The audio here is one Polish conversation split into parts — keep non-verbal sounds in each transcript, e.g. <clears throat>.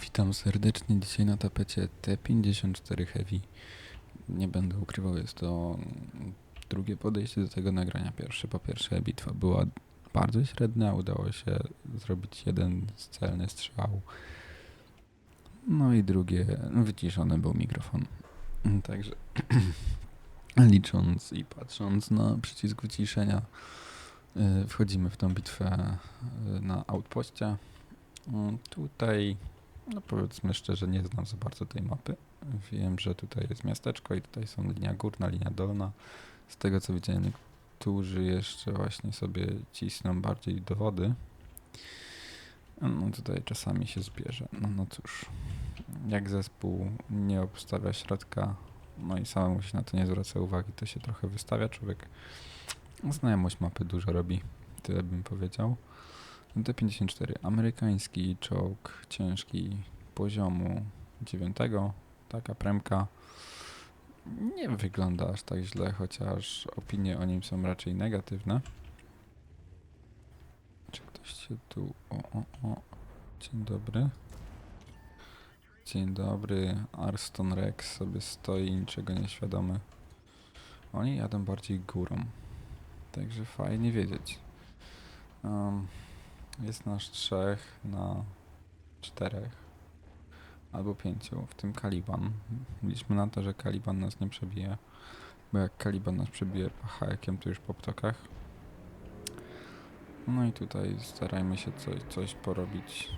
Witam serdecznie. Dzisiaj na tapecie T54 Heavy. Nie będę ukrywał, jest to drugie podejście do tego nagrania. Pierwsze, po pierwsze, bitwa była bardzo średnia. Udało się zrobić jeden celny strzał. No i drugie, wyciszony był mikrofon. Także <clears throat> licząc i patrząc na przycisk wyciszenia, y, wchodzimy w tą bitwę y, na outpoście. Mm, Tutaj, no powiedzmy szczerze, nie znam za bardzo tej mapy. Wiem, że tutaj jest miasteczko i tutaj są linia górna, linia dolna. Z tego co widziałem, niektórzy jeszcze właśnie sobie cisną bardziej do wody. No tutaj czasami się zbierze. No, no cóż, jak zespół nie obstawia środka, no i samemu się na to nie zwraca uwagi, to się trochę wystawia. Człowiek znajomość mapy dużo robi, tyle bym powiedział. T-54, amerykański czołg ciężki poziomu 9, taka premka. Nie wygląda aż tak źle, chociaż opinie o nim są raczej negatywne. Czy ktoś się tu... O, o, o. Dzień dobry. Dzień dobry. Arston Rex sobie stoi, niczego nieświadomy. Oni jadą bardziej górą. Także fajnie wiedzieć. Um, jest nas trzech na czterech albo pięciu, w tym Kaliban. Liczmy na to, że Kaliban nas nie przebije, bo jak Kaliban nas przebije hajakiem, to już po ptokach. No i tutaj starajmy się coś, coś porobić.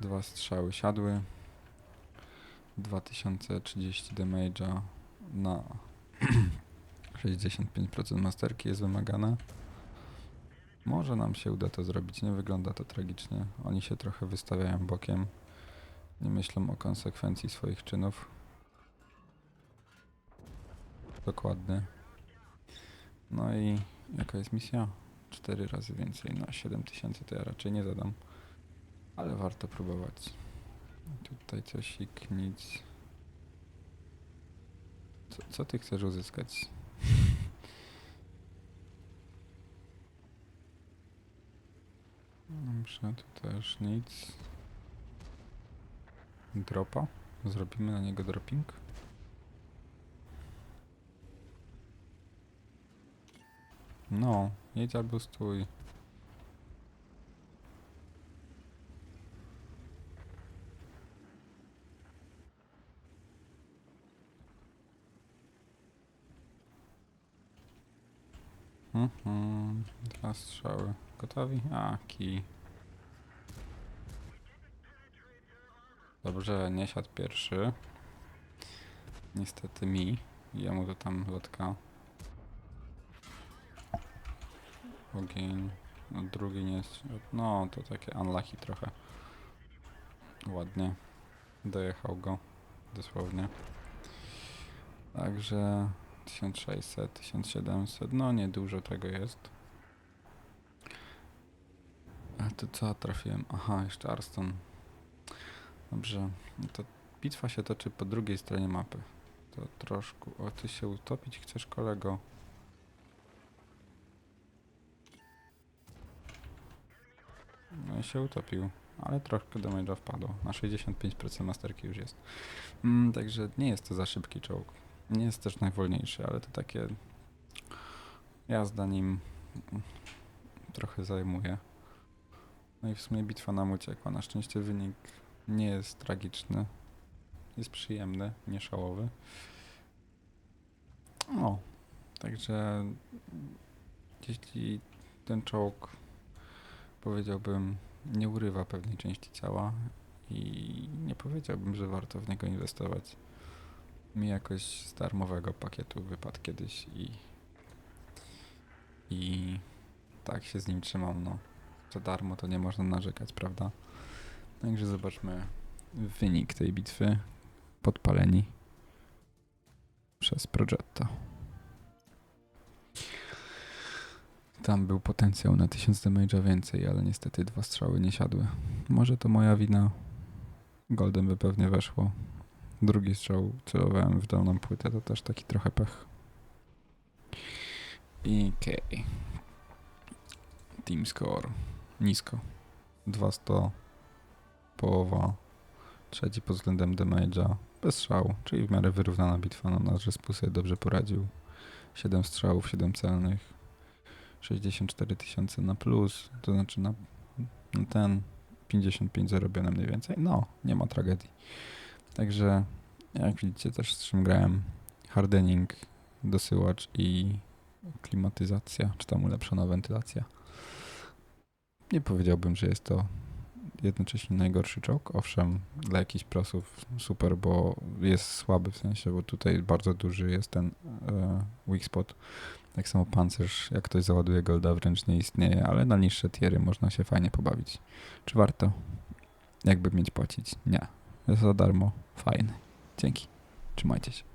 Dwa strzały siadły. 2030 damage'a na <clears throat> 65% masterki jest wymagane. Może nam się uda to zrobić, nie wygląda to tragicznie. Oni się trochę wystawiają bokiem. Nie myślą o konsekwencji swoich czynów. Dokładnie. No i jaka jest misja? Cztery razy więcej na 7000 to ja raczej nie zadam. Ale warto próbować. Tutaj coś nic. Co, co ty chcesz uzyskać? Dobrze, tu też nic. Dropa? Zrobimy na niego dropping? No, jedź albo stój. Mhm, dwa strzały. Gotowi? A, kij. Dobrze, nie siadł pierwszy. Niestety mi. Jemu to tam lotka. Ogień. No drugi nie jest. No to takie unlucky trochę. Ładnie. Dojechał go. Dosłownie. Także 1600, 1700. No niedużo tego jest. A to co trafiłem? Aha, jeszcze Arston. Dobrze, no to bitwa się toczy po drugiej stronie mapy. To troszkę. O, ty się utopić chcesz, kolego? No się utopił, ale troszkę damage'a wpadło. Na 65% masterki już jest. Mm, także nie jest to za szybki czołg. Nie jest też najwolniejszy, ale to takie. Jazda nim trochę zajmuje. No i w sumie bitwa nam uciekła. Na szczęście wynik nie jest tragiczny. Jest przyjemny, nie szałowy. O, także jeśli ten czołg powiedziałbym nie urywa pewnej części ciała i nie powiedziałbym, że warto w niego inwestować. Mi jakoś z darmowego pakietu wypadł kiedyś i i tak się z nim trzymam, no. Za darmo to nie można narzekać, prawda? Także zobaczmy wynik tej bitwy. Podpaleni przez Progetto. Tam był potencjał na 1000 damage'a więcej, ale niestety dwa strzały nie siadły. Może to moja wina. Golden by pewnie weszło. Drugi strzał celowałem w dolną płytę, to też taki trochę pech. Okej. Team score. Nisko. 200 połowa, trzeci pod względem damage'a, bez strzału, czyli w miarę wyrównana bitwa. No, nasz zespół sobie dobrze poradził. 7 strzałów, 7 celnych, 64 tysiące na plus, to znaczy na, na ten 55 zarobione mniej więcej. No, nie ma tragedii. Także jak widzicie też z czym grałem, hardening, dosyłacz i klimatyzacja, czy tam ulepszona wentylacja. Nie powiedziałbym, że jest to jednocześnie najgorszy czołg. Owszem, dla jakichś prosów super, bo jest słaby w sensie, bo tutaj bardzo duży jest ten e, weak spot. Tak samo pancerz, jak ktoś załaduje golda, wręcz nie istnieje, ale na niższe tiery można się fajnie pobawić. Czy warto? Jakby mieć płacić? Nie. Za darmo. Fajny. Dzięki. Trzymajcie się.